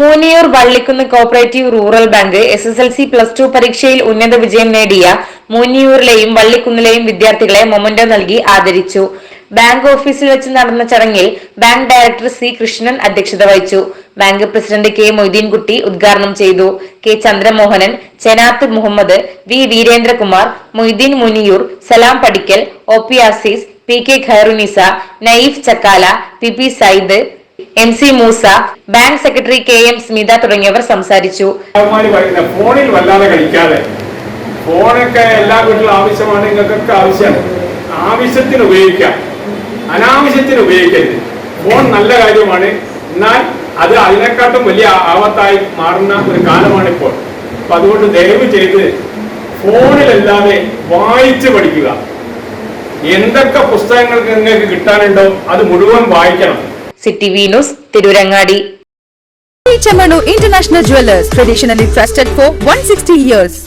Muniyur Vallikkunnu cooperative rural bank S S L C plus two പരീക്ഷയിൽ ഉന്നത വിജയം നേടിയ മൂന്നിയൂരിലെയും വള്ളിക്കുന്നിലെയും വിദ്യാർത്ഥികളെ മൊമന്റോ നൽകി ആദരിച്ചു. ബാങ്ക് ഓഫീസിൽ വെച്ച് നടന്ന ചടങ്ങിൽ ബാങ്ക് ഡയറക്ടർ സി കൃഷ്ണൻ അധ്യക്ഷത വഹിച്ചു. ബാങ്ക് പ്രസിഡന്റ് കെ മൊയ്തീൻകുട്ടി ഉദ്ഘാടനം ചെയ്തു. K Chandramohanan Chenath Muhammad V Veerendrakumar Moideen Muniyur Salam Padikkal O P Azeez P K Khairunnisa Nayeef Chakkala P P Sayyid M C Moosa bank secretary K M Smitha തുടങ്ങിയവർ സംസാരിച്ചു. ഫോണിൽ വല്ലാതെ കളിക്കാതെ ഫോണൊക്കെ എല്ലാ വീട്ടിലും ആവശ്യമാണ് നിങ്ങൾക്കൊക്കെ ആവശ്യമാണ്. ആവശ്യത്തിന് ഉപയോഗിക്കാം. അനാവശ്യത്തിന് ഉപയോഗിക്കരുത്. ഫോൺ നല്ല കാര്യമാണ്. എന്നാൽ അത് അതിനെക്കാട്ടും വലിയ ആപത്തായി മാറുന്ന ഒരു കാലമാണ് ഇപ്പോൾ. അപ്പൊ അതുകൊണ്ട് ദയവ് ചെയ്ത് ഫോണിലല്ലാതെ വായിച്ച് പഠിക്കുക. എന്തൊക്കെ പുസ്തകങ്ങൾ നിങ്ങൾക്ക് കിട്ടാനുണ്ടോ അത് മുഴുവൻ വായിക്കണം. City V news Tirurangadi Chamano International Jewelers, traditionally trusted for 160 years.